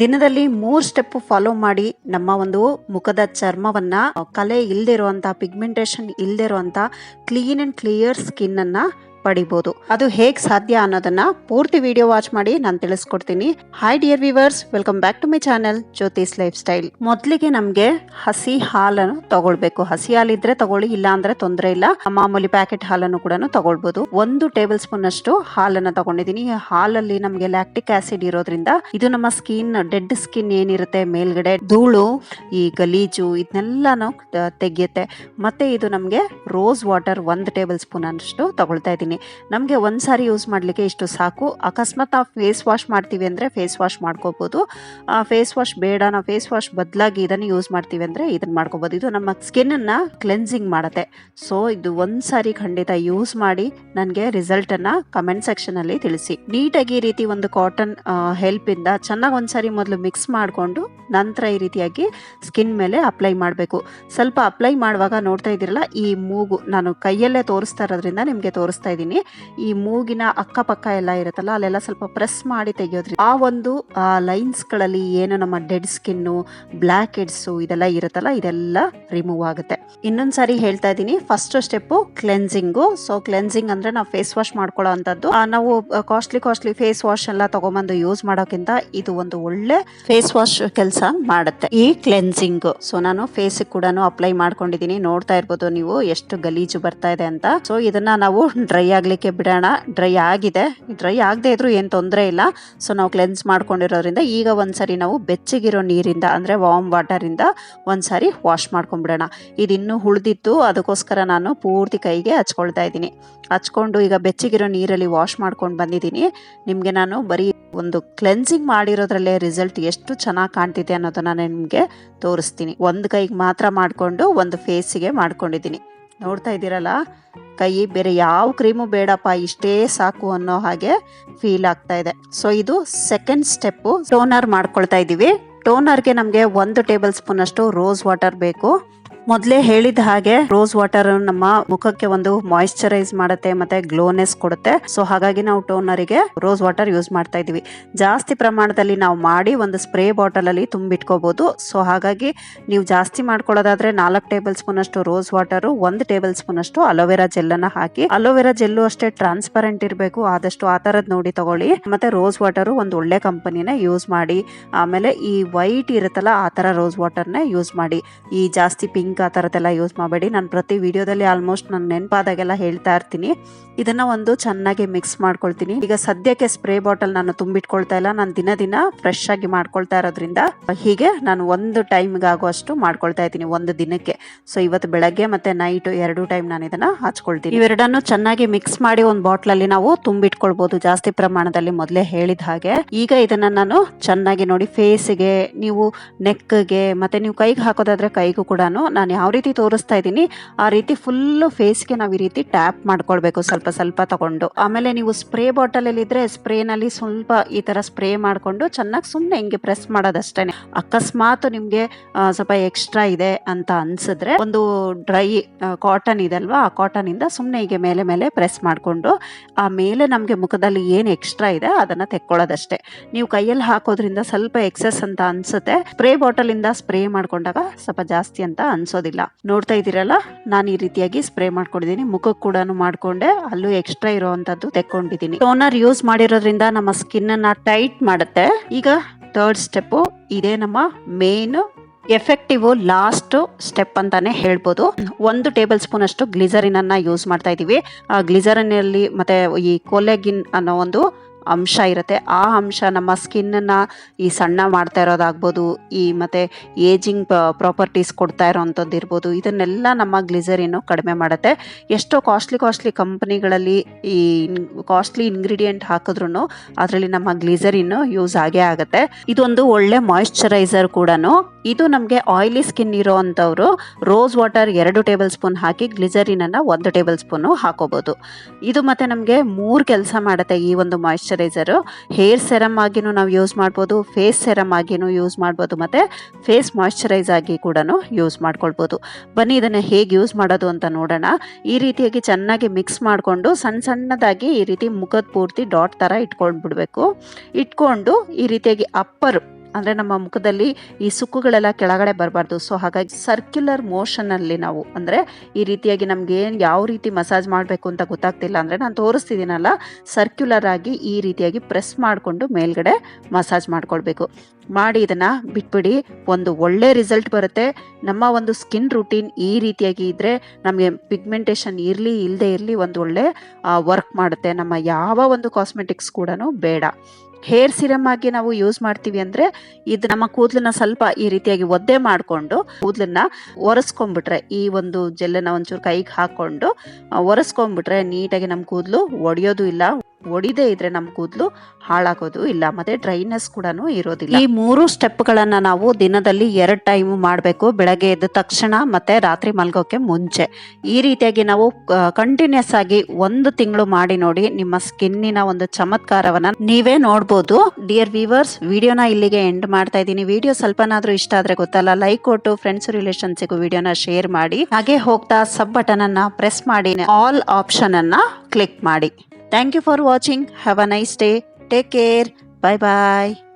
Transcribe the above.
ದಿನದಲ್ಲಿ ಮೂರು step follow ಮಾಡಿ ನಮ್ಮ ಒಂದು ಮುಖದ ಚರ್ಮವನ್ನ ಕಲೆ ಇಲ್ಲದಿರುವಂಥ ಪಿಗ್ಮೆಂಟೇಷನ್ ಇರುವಂತ ಕ್ಲೀನ್ ಅಂಡ್ ಕ್ಲಿಯರ್ ಸ್ಕಿನ್ ಅನ್ನ ಪಡಿಬೋದು. ಅದು ಹೇಗ್ ಸಾಧ್ಯ ಅನ್ನೋದನ್ನ ಪೂರ್ತಿ ವಿಡಿಯೋ ವಾಚ್ ಮಾಡಿ ನಾನು ತಿಳಿಸ್ಕೊಡ್ತೀನಿ. Hi dear viewers welcome back to my channel Jyothi's lifestyle ಮೊದಲಿಗೆ ನಮಗೆ ಹಸಿ ಹಾಲನ್ನು ತಗೊಳ್ಬೇಕು. ಹಸಿ ಹಾಲಿದ್ರೆ ತಗೊಳ್ಳಿ, ಇಲ್ಲ ಅಂದ್ರೆ ತೊಂದರೆ ಇಲ್ಲ. ಮಾಮೂಲಿ ಪ್ಯಾಕೆಟ್ ಹಾಲನ್ನು ಕೂಡ ತಗೊಳ್ಬಹುದು ಒಂದು ಟೇಬಲ್ ಸ್ಪೂನ್ ಅಷ್ಟು ಹಾಲನ್ನ ತಗೊಂಡಿದ್ದೀನಿ. ಹಾಲಲ್ಲಿ ನಮಗೆ ಲ್ಯಾಕ್ಟಿಕ್ ಆಸಿಡ್ ಇರೋದ್ರಿಂದ ಇದು ನಮ್ಮ ಸ್ಕಿನ್ ಡೆಡ್ ಸ್ಕಿನ್ ಏನಿರುತ್ತೆ, ಮೇಲ್ಗಡೆ ಧೂಳು, ಈ ಗಲೀಜು ಇದನ್ನೆಲ್ಲನೂ ತೆಗೆಯುತ್ತೆ. ಮತ್ತೆ ಇದು ನಮಗೆ ರೋಸ್ ವಾಟರ್ ಒಂದು ಟೇಬಲ್ ಸ್ಪೂನ್ ಅಷ್ಟು ತಗೊಳ್ತಾ ಇದ್ದೀನಿ. ನಮಗೆ ಒಂದು ಸಾರಿ ಯೂಸ್ ಮಾಡಲಿಕ್ಕೆ ಇಷ್ಟು ಸಾಕು. ಅಕಸ್ಮಾತ್ ನಾವು ಫೇಸ್ ವಾಶ್ ಮಾಡ್ತೀವಿ ಅಂದರೆ ಫೇಸ್ ವಾಶ್ ಮಾಡ್ಕೋಬೋದು. ಫೇಸ್ ವಾಶ್ ಬೇಡ, ನಾವು ಫೇಸ್ ವಾಶ್ ಬದಲಾಗಿ ಇದನ್ನು ಯೂಸ್ ಮಾಡ್ತೀವಿ ಅಂದರೆ ಇದನ್ನು ಮಾಡ್ಕೋಬೋದು. ಇದು ನಮ್ಮ ಸ್ಕಿನ್ನನ್ನು ಕ್ಲೆನ್ಸಿಂಗ್ ಮಾಡುತ್ತೆ. ಸೊ ಇದು ಒಂದು ಸಾರಿ ಖಂಡಿತ ಯೂಸ್ ಮಾಡಿ ನನಗೆ ರಿಸಲ್ಟನ್ನು ಕಮೆಂಟ್ ಸೆಕ್ಷನಲ್ಲಿ ತಿಳಿಸಿ. ನೀಟಾಗಿ ಈ ರೀತಿ ಒಂದು ಕಾಟನ್ ಹೆಲ್ಪಿಂದ ಚೆನ್ನಾಗಿ ಒಂದು ಸಾರಿ ಮೊದಲು ಮಿಕ್ಸ್ ಮಾಡಿಕೊಂಡು ನಂತರ ಈ ರೀತಿಯಾಗಿ ಸ್ಕಿನ್ ಮೇಲೆ ಅಪ್ಲೈ ಮಾಡಬೇಕು. ಸ್ವಲ್ಪ ಅಪ್ಲೈ ಮಾಡುವಾಗ ನೋಡ್ತಾ ಇದ್ದೀರಲ್ಲ, ಈ ಮೂಗು ನಾನು ಕೈಯಲ್ಲೇ ತೋರಿಸ್ತಾ ಇರೋದ್ರಿಂದ ನಿಮಗೆ ತೋರಿಸ್ತಾ ಇದ್ದೀನಿ. ಈ ಮೂಗಿನ ಅಕ್ಕಪಕ್ಕ ಎಲ್ಲ ಇರುತ್ತಲ್ಲ, ಅಲ್ಲೆಲ್ಲ ಸ್ವಲ್ಪ ಪ್ರೆಸ್ ಮಾಡಿ ತೆಗೆಯೋದ್ರಿಂದ ಆ ಒಂದು ಲೈನ್ಸ್ಗಳಲ್ಲಿ ಏನು ನಮ್ಮ ಡೆಡ್ ಸ್ಕಿನ್ನು ಬ್ಲ್ಯಾಕ್ ಹೆಡ್ಸು ಇದೆಲ್ಲ ಇರುತ್ತಲ್ಲ, ಇದೆಲ್ಲ ರಿಮೂವ್ ಆಗುತ್ತೆ. ಇನ್ನೊಂದು ಸಾರಿ ಹೇಳ್ತಾ ಇದ್ದೀನಿ, first step cleansing. So, cleansing ಅಂದ್ರೆ ನಾವು ಫೇಸ್ ವಾಶ್ ಮಾಡ್ಕೊಳ್ಳೋ ಅಂಥದ್ದು. ನಾವು ಕಾಸ್ಟ್ಲಿ ಕಾಸ್ಟ್ಲಿ ಫೇಸ್ ವಾಶ್ ಎಲ್ಲ ತಗೊಂಬಂದು ಯೂಸ್ ಮಾಡೋಕ್ಕಿಂತ ಇದು ಒಂದು ಒಳ್ಳೆ ಫೇಸ್ ವಾಶ್ ಕೆಲಸ ಮಾಡುತ್ತೆ. ಈ ಕ್ಲೆನ್ಸಿಂಗ್ ಸೊ ನಾನು ಫೇಸ್ ಕೂಡ ಅಪ್ಲೈ ಮಾಡ್ಕೊಂಡಿದ್ದೀನಿ. ನೋಡ್ತಾ ಇರ್ಬೋದು ನೀವು ಎಷ್ಟು ಗಲೀಜು ಬರ್ತಾ ಇದೆ ಅಂತ. ಸೊ ಇದನ್ನ ನಾವು ಡ್ರೈ ಆಗ್ಲಿಕ್ಕೆ ಬಿಡೋಣ. ಡ್ರೈ ಆಗಿದೆ. ಡ್ರೈ ಆಗದೆ ಇದ್ರೂ ಏನು ತೊಂದರೆ ಇಲ್ಲ. ಸೊ ನಾವು ಕ್ಲೆನ್ಸ್ ಮಾಡ್ಕೊಂಡಿರೋದ್ರಿಂದ ಈಗ ಒಂದ್ಸರಿ ನಾವು ಬೆಚ್ಚಗಿರೋ ನೀರಿಂದ, ಅಂದ್ರೆ ವಾಟರ್ ಇಂದ ಒಂದ್ಸರಿ ವಾಶ್ ಮಾಡ್ಕೊಂಡ್ಬಿಡೋಣ. ಇದು ಇನ್ನೂ ಉಳಿದಿತ್ತು ಅದಕ್ಕೋಸ್ಕರ ನಾನು ಪೂರ್ತಿ ಕೈಗೆ ಹಚ್ಕೊಳ್ತಾ ಇದ್ದೀನಿ. ಹಚ್ಕೊಂಡು ಈಗ ಬೆಚ್ಚಗಿರೋ ನೀರಲ್ಲಿ ವಾಶ್ ಮಾಡ್ಕೊಂಡು ಬಂದಿದ್ದೀನಿ. ನಿಮಗೆ ನಾನು ಬರೀ ಒಂದು ಕ್ಲೆನ್ಸಿಂಗ್ ಮಾಡಿರೋದ್ರಲ್ಲೇ ರಿಸಲ್ಟ್ ಎಷ್ಟು ಚೆನ್ನಾಗಿ ಕಾಣ್ತಿದೆ ಅನ್ನೋದನ್ನ ನಾನು ನಿಮಗೆ ತೋರಿಸ್ತೀನಿ. ಒಂದು ಕೈಗೆ ಮಾತ್ರ ಮಾಡಿಕೊಂಡು ಒಂದು ಫೇಸಿಗೆ ಮಾಡ್ಕೊಂಡಿದ್ದೀನಿ. ನೋಡ್ತಾ ಇದ್ದೀರಲ್ಲ, ಕೈ ಬೇರೆ ಯಾವ ಕ್ರೀಮು ಬೇಡಪ್ಪ, ಇಷ್ಟೇ ಸಾಕು ಅನ್ನೋ ಹಾಗೆ ಫೀಲ್ ಆಗ್ತಾ ಇದೆ. ಸೊ ಇದು ಸೆಕೆಂಡ್ ಸ್ಟೆಪ್ಪು ಟೋನರ್ ಮಾಡ್ಕೊಳ್ತಾ ಇದ್ದೀವಿ ಟೋನರ್ಗೆ ನಮಗೆ ಒಂದು ಟೇಬಲ್ ಸ್ಪೂನ್ ಅಷ್ಟು ರೋಸ್ ವಾಟರ್ ಬೇಕು. ಮೊದಲೇ ಹೇಳಿದ ಹಾಗೆ ರೋಸ್ ವಾಟರ್ ನಮ್ಮ ಮುಖಕ್ಕೆ ಒಂದು ಮಾಯಿಶ್ಚರೈಸ್ ಮಾಡುತ್ತೆ, ಮತ್ತೆ ಗ್ಲೋನೆಸ್ ಕೊಡುತ್ತೆ. ಸೊ ಹಾಗಾಗಿ ನಾವು ಟೋನರಿಗೆ ರೋಸ್ ವಾಟರ್ ಯೂಸ್ ಮಾಡ್ತಾ ಇದೀವಿ ಜಾಸ್ತಿ ಪ್ರಮಾಣದಲ್ಲಿ ನಾವು ಮಾಡಿ ಒಂದು ಸ್ಪ್ರೇ ಬಾಟಲ್ ಅಲ್ಲಿ ತುಂಬಿಟ್ಕೋಬಹುದು ಸೊ ಹಾಗಾಗಿ ನೀವು ಜಾಸ್ತಿ ಮಾಡ್ಕೊಳ್ಳೋದಾದ್ರೆ ನಾಲ್ಕು ಟೇಬಲ್ ಸ್ಪೂನ್ ಅಷ್ಟು ರೋಸ್ ವಾಟರ್ ಒಂದು ಟೇಬಲ್ ಸ್ಪೂನ್ ಅಷ್ಟು ಅಲೋವೆರಾ ಜೆಲ್ ಅನ್ನ ಹಾಕಿ. ಅಲೋವೆರಾ ಜೆಲ್ಲು ಅಷ್ಟೇ ಟ್ರಾನ್ಸ್ಪರೆಂಟ್ ಇರಬೇಕು, ಆದಷ್ಟು ಆ ತರದ್ ನೋಡಿ ತಗೊಳ್ಳಿ. ಮತ್ತೆ ರೋಸ್ ವಾಟರ್ ಒಂದು ಒಳ್ಳೆ ಕಂಪನಿನ ಯೂಸ್ ಮಾಡಿ. ಆಮೇಲೆ ಈ ವೈಟ್ ಇರುತ್ತಲ್ಲ, ಆ ತರ ರೋಸ್ ವಾಟರ್ನ ಯೂಸ್ ಮಾಡಿ. ಈ ಜಾಸ್ತಿ ಪಿಂಕ್ ಆ ಥರದ್ದೆಲ್ಲ ಯೂಸ್ ಮಾಡಬೇಡಿ. ನಾನು ಪ್ರತಿ ವಿಡಿಯೋದಲ್ಲಿ ಆಲ್ಮೋಸ್ಟ್ ನಾನು ನೆನಪಾದಾಗೆಲ್ಲ ಹೇಳ್ತಾ ಇರ್ತೀನಿ. ಇದನ್ನ ಒಂದು ಚೆನ್ನಾಗಿ ಮಿಕ್ಸ್ ಮಾಡ್ಕೊಳ್ತೀನಿ. ಈಗ ಸದ್ಯಕ್ಕೆ ಸ್ಪ್ರೇ ಬಾಟಲ್ ನಾನು ತುಂಬಿಟ್ಕೊಳ್ತಾ ಇಲ್ಲ. ನಾನು ದಿನ ದಿನ ಫ್ರೆಶ್ ಆಗಿ ಮಾಡ್ಕೊಳ್ತಾ ಇರೋದ್ರಿಂದ ಹೀಗೆ ನಾನು ಒಂದು ಟೈಮ್ಗೆ ಆಗುವಷ್ಟು ಮಾಡ್ಕೊಳ್ತಾ ಇದ್ದೀನಿ ಒಂದು ದಿನಕ್ಕೆ. ಸೊ ಇವತ್ತು ಬೆಳಗ್ಗೆ ಮತ್ತೆ ನೈಟ್ ಎರಡು ಟೈಮ್ ನಾನು ಇದನ್ನ ಹಚ್ಕೊಳ್ತೀನಿ. ಇವೆರಡನ್ನು ಚೆನ್ನಾಗಿ ಮಿಕ್ಸ್ ಮಾಡಿ ಒಂದು ಬಾಟ್ಲಲ್ಲಿ ನಾವು ತುಂಬಿಟ್ಕೊಳ್ಬೋದು. ಜಾಸ್ತಿ ಪ್ರಮಾಣದಲ್ಲಿ ಮೊದಲೇ ಹೇಳಿದ ಹಾಗೆ. ಈಗ ಇದನ್ನ ನಾನು ಚೆನ್ನಾಗಿ ನೋಡಿ ಫೇಸ್ಗೆ ನೀವು ನೆಕ್ಗೆ ಮತ್ತೆ ನೀವು ಕೈಗೆ ಹಾಕೋದಾದ್ರೆ ಕೈಗೂ ಕೂಡ ಯಾವ ರೀತಿ ತೋರಿಸ್ತಾ ಇದ್ದೀನಿ, ಆ ರೀತಿ ಫುಲ್ಲು ಫೇಸ್ಗೆ ನಾವು ಈ ರೀತಿ ಟ್ಯಾಪ್ ಮಾಡ್ಕೊಳ್ಬೇಕು ಸ್ವಲ್ಪ ಸ್ವಲ್ಪ ತಗೊಂಡು. ಆಮೇಲೆ ನೀವು ಸ್ಪ್ರೇ ಬಾಟಲ್ ಅಲ್ಲಿ ಇದ್ರೆ ಸ್ಪ್ರೇನಲ್ಲಿ ಸ್ವಲ್ಪ ಈ ತರ ಸ್ಪ್ರೇ ಮಾಡ್ಕೊಂಡು ಚೆನ್ನಾಗಿ ಸುಮ್ಮನೆ ಹಿಂಗೆ ಪ್ರೆಸ್ ಮಾಡೋದಷ್ಟೇ ಅಕಸ್ಮಾತ್ ನಿಮ್ಗೆ ಸ್ವಲ್ಪ ಎಕ್ಸ್ಟ್ರಾ ಇದೆ ಅಂತ ಅನ್ಸಿದ್ರೆ ಒಂದು ಡ್ರೈ ಕಾಟನ್ ಇದೆ ಅಲ್ವಾ, ಆ ಕಾಟನ್ ಇಂದ ಸುಮ್ಮನೆ ಹೀಗೆ ಮೇಲೆ ಮೇಲೆ ಪ್ರೆಸ್ ಮಾಡ್ಕೊಂಡು, ಆ ಮೇಲೆ ನಮಗೆ ಮುಖದಲ್ಲಿ ಏನು ಎಕ್ಸ್ಟ್ರಾ ಇದೆ ಅದನ್ನ ತೆಕ್ಕೊಳ್ಳೋದಷ್ಟೇ. ನೀವು ಕೈಯಲ್ಲಿ ಹಾಕೋದ್ರಿಂದ ಸ್ವಲ್ಪ ಎಕ್ಸೆಸ್ ಅಂತ ಅನ್ಸುತ್ತೆ. ಸ್ಪ್ರೇ ಬಾಟಲ್ ಇಂದ ಸ್ಪ್ರೇ ಮಾಡ್ಕೊಂಡಾಗ ಸ್ವಲ್ಪ ಜಾಸ್ತಿ ಅಂತ ಅನ್ಸೋದಿಲ್ಲ ನೋಡ್ತಾ ಇದ್ದೀರಲ್ಲ? ನಾನು ಈ ರೀತಿಯಾಗಿ ಸ್ಪ್ರೇ ಮಾಡ್ಕೊಂಡಿದ್ದೀನಿ. ಮುಖಕ್ಕೆ ಕೂಡ ಮಾಡ್ಕೊಂಡೆ. ಅಲ್ಲೂ ಎಕ್ಸ್ಟ್ರಾ ಇರುವಂತದ್ದು ತೆಕ್ಕೊಂಡಿದ್ದೀನಿ. ಟೋನರ್ ಯೂಸ್ ಮಾಡಿರೋದ್ರಿಂದ ನಮ್ಮ ಸ್ಕಿನ್ ಅನ್ನ ಟೈಟ್ ಮಾಡುತ್ತೆ. ಈಗ ಥರ್ಡ್ ಸ್ಟೆಪ್ ಇದೇ ನಮ್ಮ ಮೇನ್ ಎಫೆಕ್ಟಿವ್ ಲಾಸ್ಟ್ ಸ್ಟೆಪ್ ಅಂತಾನೆ ಹೇಳ್ಬೋದು. ಒಂದು ಟೇಬಲ್ ಸ್ಪೂನ್ ಅಷ್ಟು ಗ್ಲಿಸರಿನ್ ಅನ್ನ ಯೂಸ್ ಮಾಡ್ತಾ ಇದೀವಿ ಆ ಗ್ಲಿಸರಿನ್ ಅಲ್ಲಿ ಮತ್ತೆ ಈ ಕೊಲೆಗಿನ್ ಅನ್ನೋ ಒಂದು ಅಂಶ ಇರುತ್ತೆ. ಆ ಅಂಶ ನಮ್ಮ ಸ್ಕಿನ್ನನ್ನು ಈ ಸಣ್ಣ ಮಾಡ್ತಾ ಇರೋದಾಗ್ಬೋದು, ಈ ಮತ್ತೆ ಏಜಿಂಗ್ ಪ್ರಾಪರ್ಟೀಸ್ ಕೊಡ್ತಾ ಇರೋವಂಥದ್ದು ಇರ್ಬೋದು, ಇದನ್ನೆಲ್ಲ ನಮ್ಮ ಗ್ಲಿಸರಿನು ಕಡಿಮೆ ಮಾಡುತ್ತೆ. ಎಷ್ಟೋ ಕಾಸ್ಟ್ಲಿ ಕಾಸ್ಟ್ಲಿ ಕಂಪ್ನಿಗಳಲ್ಲಿ ಈ ಕಾಸ್ಟ್ಲಿ ಇಂಗ್ರೀಡಿಯೆಂಟ್ ಹಾಕಿದ್ರು ಅದರಲ್ಲಿ ನಮ್ಮ ಗ್ಲಿಸರಿನ್ ಯೂಸ್ ಆಗೇ ಆಗುತ್ತೆ. ಇದೊಂದು ಒಳ್ಳೆ ಮಾಯಿಶ್ಚರೈಸರ್ ಕೂಡ ಇದು ನಮಗೆ ಆಯಿಲಿ ಸ್ಕಿನ್ ಇರೋ ಅಂಥವ್ರು ರೋಸ್ ವಾಟರ್ ಎರಡು ಟೇಬಲ್ ಸ್ಪೂನ್ ಹಾಕಿ ಗ್ಲಿಸರಿನನ್ನು ಒಂದು ಟೇಬಲ್ ಸ್ಪೂನು ಹಾಕೋಬೋದು. ಇದು ಮತ್ತೆ ನಮಗೆ ಮೂರು ಕೆಲಸ ಮಾಡುತ್ತೆ ಈ ಒಂದು ಮಾಯಿಶ್ಚರೈಸರು ಹೇರ್ ಸೆರಮ್ ಆಗಿನೂ ನಾವು ಯೂಸ್ ಮಾಡ್ಬೋದು ಫೇಸ್ ಸೆರಮ್ ಆಗಿನೂ ಯೂಸ್ ಮಾಡ್ಬೋದು, ಮತ್ತು ಫೇಸ್ ಮಾಯಿಶ್ಚರೈಸ್ ಆಗಿ ಕೂಡ ಯೂಸ್ ಮಾಡ್ಕೊಳ್ಬೋದು. ಬನ್ನಿ ಇದನ್ನು ಹೇಗೆ ಯೂಸ್ ಮಾಡೋದು ಅಂತ ನೋಡೋಣ. ಈ ರೀತಿಯಾಗಿ ಚೆನ್ನಾಗಿ ಮಿಕ್ಸ್ ಮಾಡಿಕೊಂಡು ಸಣ್ಣ ಸಣ್ಣದಾಗಿ ಈ ರೀತಿ ಮುಖದ ಪೂರ್ತಿ ಡಾಟ್ ಥರ ಇಟ್ಕೊಂಡು ಬಿಡಬೇಕು ಇಟ್ಕೊಂಡು ಈ ರೀತಿಯಾಗಿ ಅಪ್ಪರ್ ಅಂದರೆ ನಮ್ಮ ಮುಖದಲ್ಲಿ ಈ ಸುಕ್ಕುಗಳೆಲ್ಲ ಕೆಳಗಡೆ ಬರಬಾರ್ದು. ಸೊ ಹಾಗಾಗಿ ಸರ್ಕ್ಯುಲರ್ ಮೋಷನಲ್ಲಿ ನಾವು ಅಂದರೆ ಈ ರೀತಿಯಾಗಿ ನಮಗೆ ಯಾವ ರೀತಿ ಮಸಾಜ್ ಮಾಡಬೇಕು ಅಂತ ಗೊತ್ತಾಗ್ತಿಲ್ಲ ಅಂದರೆ ನಾನು ತೋರಿಸ್ತಿದ್ದೀನಲ್ಲ ಸರ್ಕ್ಯುಲರ್ ಆಗಿ ಈ ರೀತಿಯಾಗಿ ಪ್ರೆಸ್ ಮಾಡಿಕೊಂಡು ಮೇಲ್ಗಡೆ ಮಸಾಜ್ ಮಾಡ್ಕೊಳ್ಬೇಕು. ಮಾಡಿ ಇದನ್ನು ಬಿಟ್ಬಿಡಿ, ಒಂದು ಒಳ್ಳೆ ರಿಸಲ್ಟ್ ಬರುತ್ತೆ. ನಮ್ಮ ಒಂದು ಸ್ಕಿನ್ ರೂಟೀನ್ ಈ ರೀತಿಯಾಗಿ ಇದ್ದರೆ ನಮಗೆ ಪಿಗ್ಮೆಂಟೇಷನ್ ಇರಲಿ ಇಲ್ಲದೆ ಇರಲಿ ಒಂದು ಒಳ್ಳೆ ವರ್ಕ್ ಮಾಡುತ್ತೆ. ನಮ್ಮ ಯಾವ ಒಂದು ಕಾಸ್ಮೆಟಿಕ್ಸ್ ಕೂಡ ಬೇಡ. ಹೇರ್ ಸಿರಮ್ ಆಗಿ ನಾವು ಯೂಸ್ ಮಾಡ್ತೀವಿ ಅಂದರೆ ಇದು ನಮ್ಮ ಕೂದಲನ್ನ ಸ್ವಲ್ಪ ಈ ರೀತಿಯಾಗಿ ಒದ್ದೆ ಮಾಡಿಕೊಂಡು ಕೂದಲನ್ನ ಒರೆಸ್ಕೊಂಡ್ಬಿಟ್ರೆ, ಈ ಒಂದು ಜೆಲ್ಲನ್ನ ಒಂಚೂರು ಕೈಗೆ ಹಾಕ್ಕೊಂಡು ಒರೆಸ್ಕೊಂಡ್ಬಿಟ್ರೆ ನೀಟಾಗಿ ನಮ್ಮ ಕೂದಲು ಒಡೆಯೋದು ಇಲ್ಲ. ಒಡಿದೇ ಇದ್ರೆ ನಮ್ಮ ಕೂದಲು ಹಾಳಾಗೋದು ಇಲ್ಲ. ಮತ್ತೆ ಡ್ರೈನೆಸ್ ಕೂಡ ಇರೋದಿಲ್ಲ. ಈ ಮೂರು ಸ್ಟೆಪ್ಗಳನ್ನು ನಾವು ದಿನದಲ್ಲಿ ಎರಡು ಟೈಮ್ ಮಾಡಬೇಕು. ಬೆಳಗ್ಗೆ ಎದ್ದ ತಕ್ಷಣ ಮತ್ತೆ ರಾತ್ರಿ ಮಲ್ಗೋಕೆ ಮುಂಚೆ. ಈ ರೀತಿಯಾಗಿ ನಾವು ಕಂಟಿನ್ಯೂಸ್ ಆಗಿ ಒಂದು ತಿಂಗಳು ಮಾಡಿ ನೋಡಿ ನಿಮ್ಮ ಸ್ಕಿನ್ನಿನ ಒಂದು ಚಮತ್ಕಾರವನ್ನ ನೀವೇ ನೋಡ್ಬೋದು. ಡಿಯರ್ ವ್ಯೂವರ್ಸ್ ವಿಡಿಯೋನ ಇಲ್ಲಿಗೆ ಎಂಡ್ ಮಾಡ್ತಾ ಇದ್ದೀನಿ. ವಿಡಿಯೋ ಸ್ವಲ್ಪನಾದ್ರೂ ಇಷ್ಟ ಆದ್ರೆ ಗೊತ್ತಲ್ಲ ಲೈಕ್ ಕೊಟ್ಟು ಫ್ರೆಂಡ್ಸ್ ರಿಲೇಷನ್ಸಿಗೂ ವಿಡಿಯೋನ ಶೇರ್ ಮಾಡಿ. ಹಾಗೆ ಹೋಗ್ತಾ ಸಬ್ ಬಟನ್ ಅನ್ನ ಪ್ರೆಸ್ ಮಾಡಿ. ಆಲ್ ಆಪ್ಷನ್ ಅನ್ನ ಕ್ಲಿಕ್ ಮಾಡಿ. Thank you for watching. Have a nice day. Take care. Bye bye.